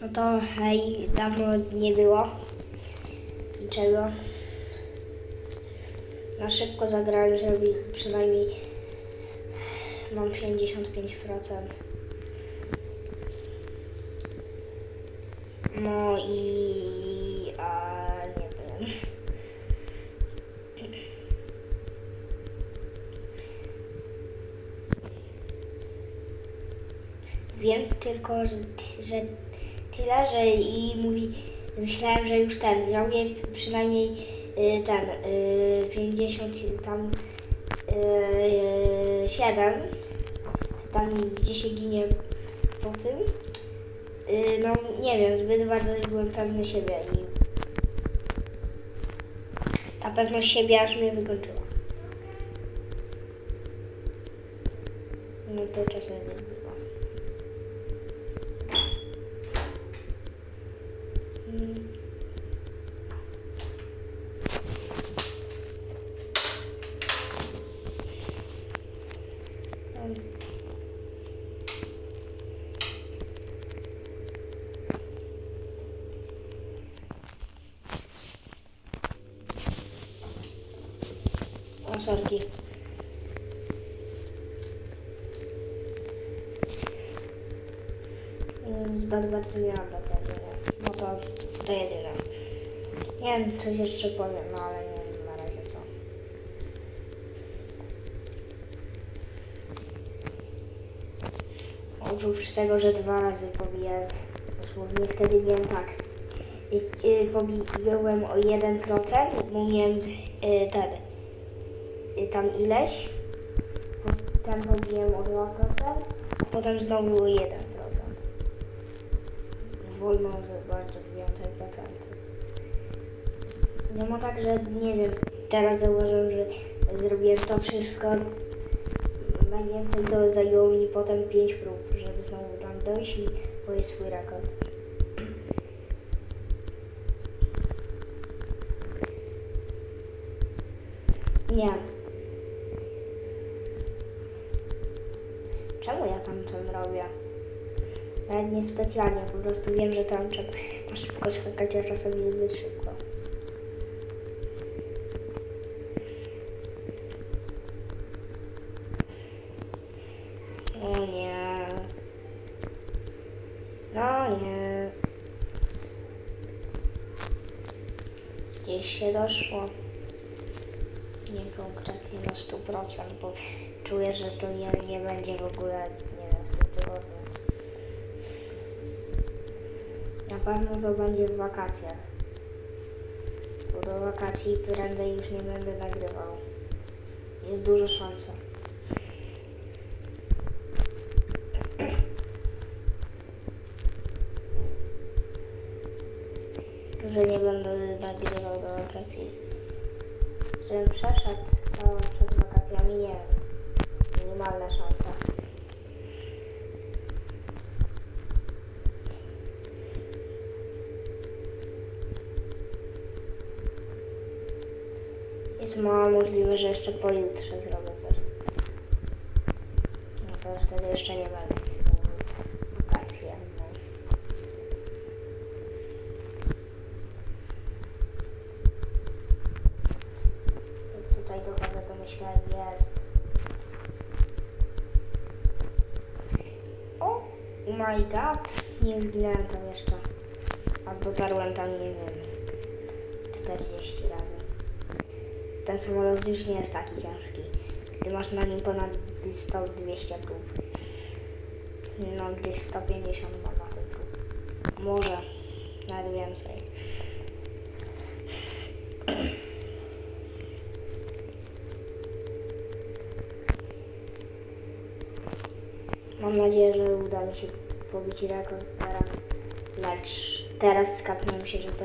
No to hej, dawno nie było niczego. Na szybko zagrałem, żeby przynajmniej mam 55%. No i... a nie wiem. Wiem tylko, że, że tyle, że i mówi, myślałem, że już ten, zrobię przynajmniej y, ten, y, 50 tam y, 7, tam gdzie się ginie po tym. Y, no nie wiem, zbyt bardzo byłem pewny siebie i ta pewność siebie aż mnie wykończyła. No to czasem nie bywa. Mm. Um. O, sorki. Zbyt bardzo nie mam naprawdę, nie. No to, to jedyne. Nie wiem, coś jeszcze powiem, no ale nie wiem na razie co. Oprócz tego, że dwa razy pobiję, dosłownie wtedy miałem tak. y, Pobiłem o 1%, bo miałem y, ten, y, tam ileś. Potem pobiłem o 2%, a potem znowu o 1%. Wolno za bardzo. No ma tak, że nie wiem, teraz zauważyłem, że zrobiłem to wszystko. Najwięcej to zajęło mi potem 5 prób, żeby znowu tam dojść i powiedzieć swój rekord. Nie. Czemu ja tam to robię? Nawet nie specjalnie, po prostu wiem, że tam trzeba szybko skakać, a czasami zbyt szybko. O nie. No nie. Gdzieś się doszło. Nie konkretnie na 100%, bo czuję, że to nie, nie będzie w ogóle, nie wiem, w tygodniu. Na pewno to będzie w wakacjach. Bo do wakacji prędzej już nie będę nagrywał. Jest duża szansa. Że nie będę wakacji. Żebym przeszedł to przed wakacjami, nie wiem. Minimalna szansa. Jest mało możliwe, że jeszcze pojutrze zrobię coś. No to wtedy jeszcze nie będę. Wakacje. No. Jak Tutaj dochodzę do myślenia, jest. O my zginąłem tam jeszcze. A dotarłem tam, nie wiem, z 40 razy. Ten samolot już nie jest taki ciężki. Ty masz na nim ponad 100-200 prób. No gdzieś 150 mam na tym prób. Może nawet więcej. Mam nadzieję, że uda mi się pobić rekord teraz. Lecz teraz skapnąłem się, że to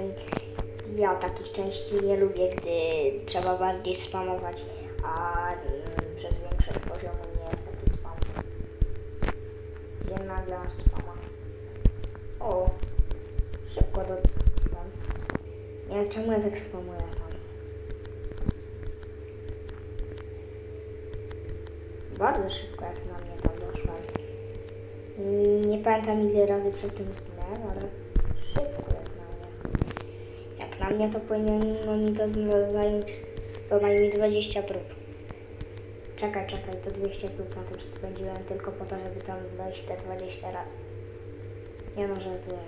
ja takich części nie lubię, gdy trzeba bardziej spamować, a mm, przez większość poziomu nie jest taki spam. Gdzie nagle spama. O, szybko do... Nie wiem czemu ja tak spamuję tam. Bardzo szybko jak na mnie Nie pamiętam ile razy przed tym zginąłem, ale szybko jak na mnie. Jak na mnie to powinno mi to zająć co najmniej 20 prób. Czekaj, czekaj, to 200 prób na tym spędziłem tylko po to, żeby tam dojść te 20 razy. Nie no, żartuję.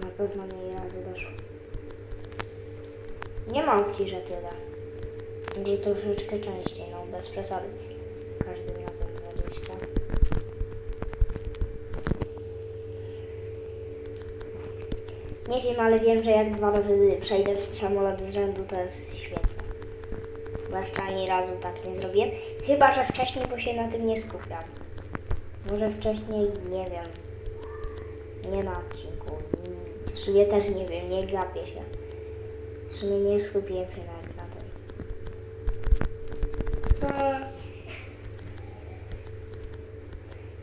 Na pewno mniej razy doszło. Nie ma opcji, że tyle. To troszeczkę częściej, no bez przesady. Każdym razem 20. Nie wiem, ale wiem, że jak dwa razy przejdę z samolot z rzędu, to jest świetne. Bo jeszcze ani razu tak nie zrobiłem. Chyba, że wcześniej, bo się na tym nie skupiam. Może wcześniej, nie wiem. Nie na odcinku. W sumie też nie wiem, nie gapię się. W sumie nie skupiłem się nawet na tym.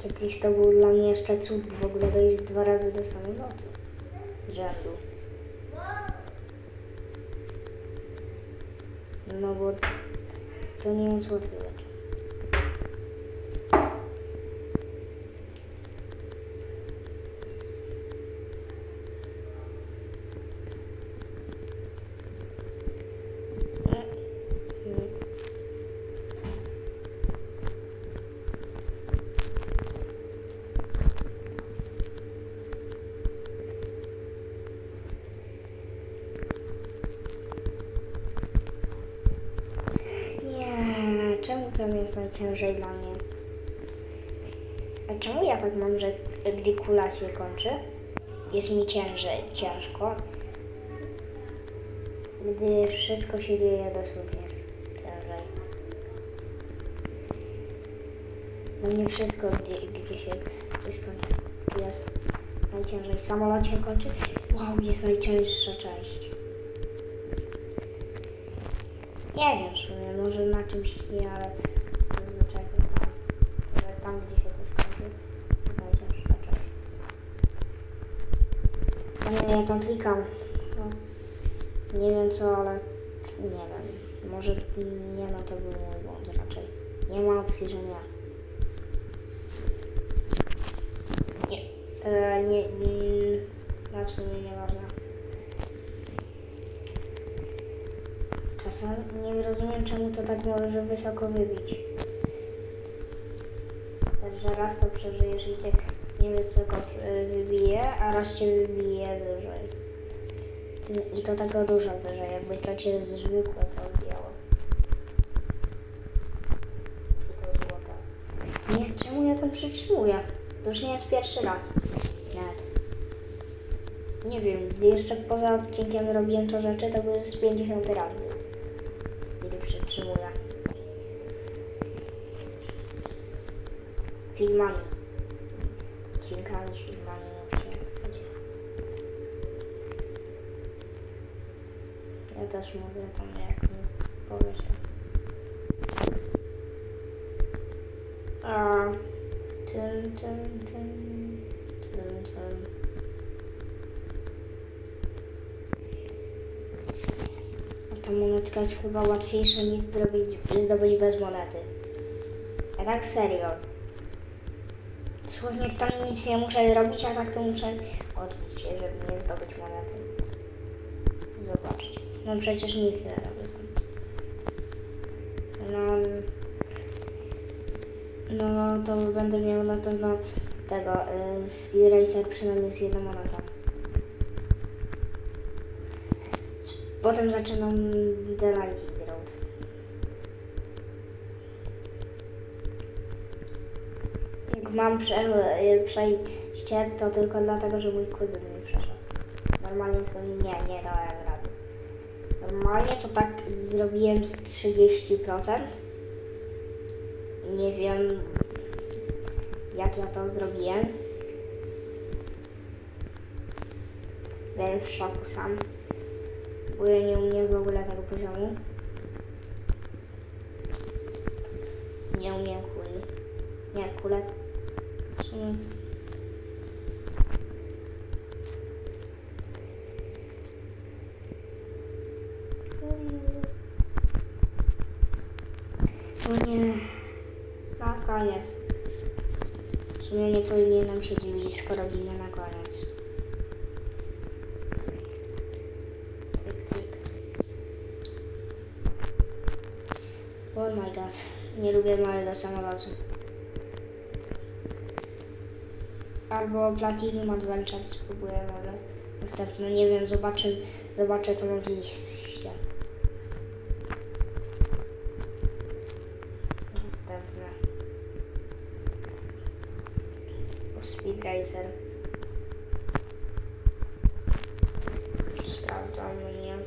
Kiedyś to był dla mnie jeszcze cud w ogóle dojść dwa razy do samolotu rzędu. No bo to nie jest łatwe rzecz. Nie, czemu tam jest najciężej dla mnie? A czemu ja tak mam, że gdy kula się kończy, jest mi ciężej, ciężko, gdy wszystko się dzieje dosłownie jest ciężej. Dla mnie wszystko, gdzie, gdzie się coś kończy, jest najciężej. Samolot się kończy, wow, jest najcięższa część. Nie wiem może na czymś nie, ale zazwyczaj to tam, ale tam gdzie się coś kończy, to najcięższa część. A nie, tam klikam. Nie wiem co, ale nie wiem. Może nie no, to był mój błąd raczej. Nie ma opcji, że nie. E, nie, nie, no w sumie nieważne. Czasem nie rozumiem, czemu to tak może wysoko wybić. Że raz to przeżyjesz i cię nie wysoko e, wybije, a raz cię wybije wyżej. I to tego dużo wyżej, jakby to cię zwykłe to odbijało. I to złote. Nie, czemu ja tam przytrzymuję? To już nie jest pierwszy raz. Nawet. Nie wiem, gdy jeszcze poza odcinkiem robiłem to rzeczy, to były z 50 razy. Gdy przytrzymuję. Filmami. Nie wiem jak chcecie. Ja też mówię tam jak mi powie się. A, tym, tym, tym, tym, tym. A ta monetka jest chyba łatwiejsza niż zrobić, zdobyć bez monety. A tak serio. Słownie tam nic nie muszę robić, a tak to muszę odbić żeby nie zdobyć monety. Zobaczcie. No przecież nic nie robię tam. No, no to będę miał na pewno tego y, Speed Racer przynajmniej z jedną monetą. Potem zaczynam The Lightning Road. Jak mam y, przejście, to tylko dlatego, że mój kuzyn mi przeszedł. Normalnie to nie, nie dałem rady. Normalnie to tak zrobiłem z 30%. Nie wiem, jak ja to zrobiłem. Byłem w szoku sam, bo ja nie umiem w ogóle tego poziomu. Nie umiem kuli. Nie, kule. Sumie O nie. No koniec. W sumie nie powinienem się dziwić, blisko robimy na koniec. Oh my god, nie lubię małego samolotu. Albo Platinum Adventure spróbuję może. Następne, nie wiem, zobaczę, zobaczę co mogliście. Następne. O, Speed Racer. Sprawdzam, nie.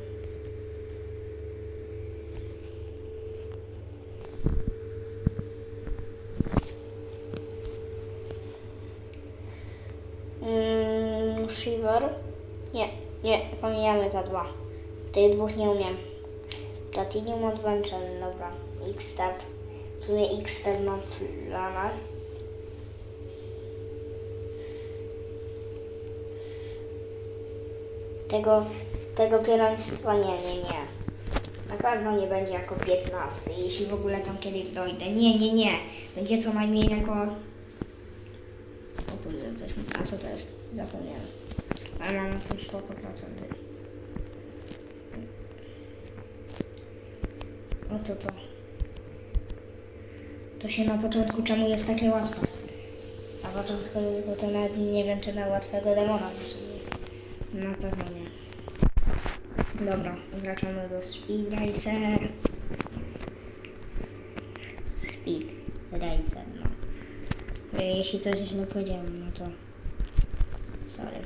Mm, Shiver? Nie, nie, pomijamy te dwa. Tych dwóch nie umiem. Platinum Adventure, dobra. X-Step. W sumie X-Step mam w planach. Tego, tego pierwieństwa nie, nie, nie. Na pewno nie będzie jako 15, jeśli w ogóle tam kiedyś dojdę. Nie, nie, nie. Będzie co najmniej jako... O kurde, coś. A co to jest? Zapomniałem. Ale mam na tym spoko procenty. Oto to. To się na początku czemu jest takie łatwe? Na początku ryzyko to nawet nie wiem czy na łatwego demona zasługuje. Na pewno nie. Dobra, wracamy do Speed Racer. Speed Racer, no. Jeśli coś źle powiedziałem, no to sorry.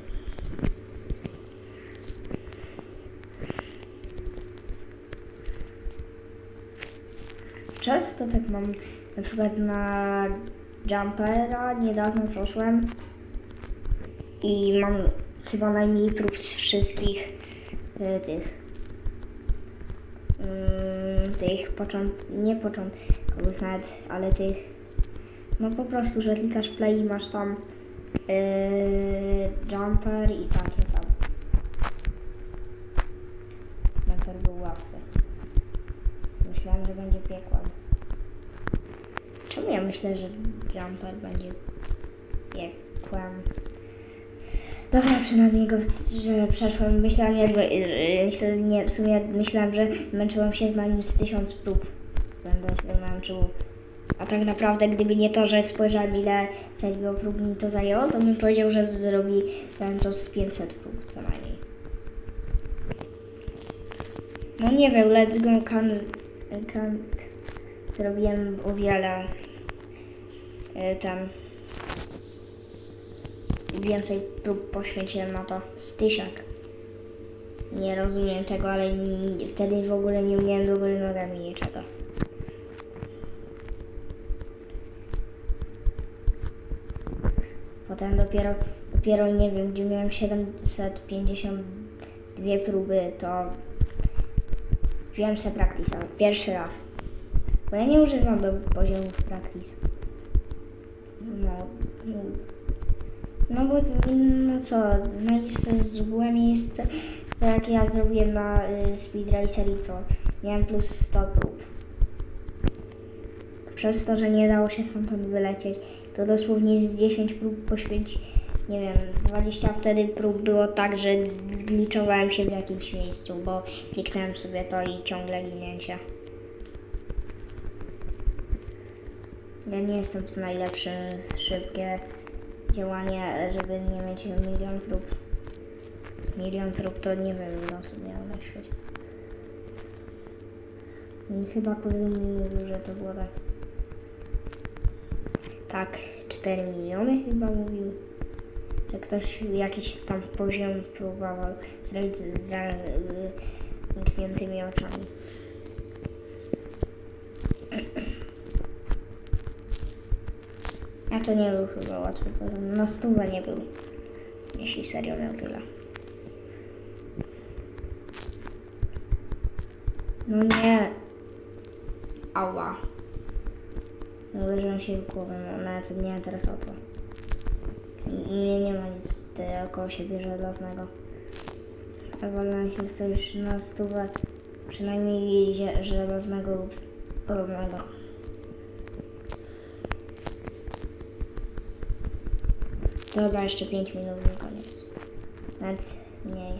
Często tak mam, na przykład na Jumpera niedawno poszłem i mam chyba najmniej prób z wszystkich y, tych mm, tych począt, nie początkowych nawet, ale tych no po prostu, że klikasz play i masz tam yy, jumper i takie tam. Jumper był łatwy. Myślałem, że będzie piekłem. Czemu ja myślę, że jumper będzie piekłem? Dobra, przynajmniej go, że przeszłem. Myślałem, jakby, yy, myślę, nie, w sumie myślałem, że męczyłem się z nim z tysiąc prób. Będę się męczył. A tak naprawdę, gdyby nie to, że spojrzałem, ile serio prób mi to zajęło, to bym powiedział, że zrobiłem to z 500 prób co najmniej. No nie wiem, Let's Go can, can zrobiłem o wiele y, tam więcej prób poświęciłem na to z tysiak. Nie rozumiem tego, ale wtedy w ogóle nie umiałem do góry nogami niczego. Potem dopiero, dopiero nie wiem, gdzie miałem 752 próby, to wziąłem se practice, pierwszy raz. Bo ja nie używam do poziomów practice. No, no, no bo, no co, znajdziesz sobie złe miejsce, co jak ja zrobiłem na y, Speed Racer i co, miałem plus 100 prób. Przez to, że nie dało się stamtąd wylecieć, to dosłownie z 10 prób poświęci, nie wiem, 20 wtedy prób było tak, że zgliczowałem się w jakimś miejscu, bo kliknąłem sobie to i ciągle linięcie. Ja nie jestem tu najlepszy, szybkie działanie, żeby nie mieć milion prób. Milion prób to nie wiem, ile osób miało na świecie. Chyba kuzyn mi mówił, że to było tak. Tak, 4 miliony chyba mówił. Że ktoś jakiś tam poziom próbował zrobić z y, zamkniętymi oczami. A to nie był chyba łatwy poziom. No stówę nie był. Jeśli serio miał tyle. No nie. Ała. Uderzyłem się w głowę, nawet nie teraz o co. Nie, nie ma nic dookoła siebie żelaznego. Ewolucja się chce już na stówę przynajmniej żelaznego lub podobnego. Dobra, jeszcze 5 minut i koniec. Nawet mniej.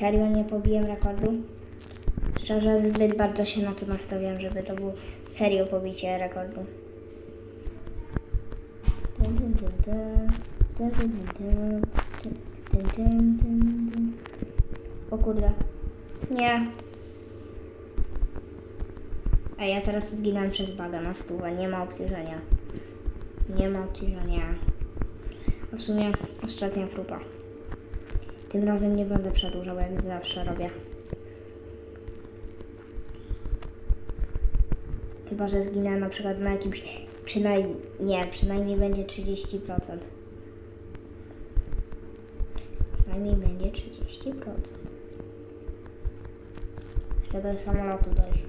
Serio nie pobiłem rekordu? Szczerze, zbyt bardzo się na to nastawiam, żeby to było serio pobicie rekordu. O kurde. Nie. Ej, ja teraz zginąłem przez baga na stówę. Nie ma opcji, że nie. Nie ma opcji, że nie. A w sumie ostatnia próba. Tym razem nie będę przedłużał, jak zawsze robię. Chyba, że zginę na przykład na jakimś przynajmniej, nie, przynajmniej będzie 30%. Przynajmniej będzie 30%. Chcę do samolotu dojść.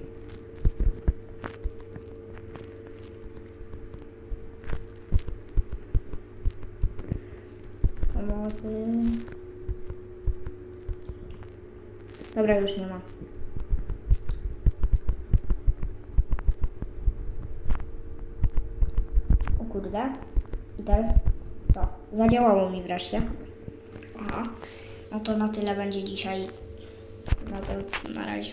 Pomocy. Dobra, już nie ma. O kurde. Teraz co? Zadziałało mi wreszcie. Aha. No to na tyle będzie dzisiaj. No to na razie.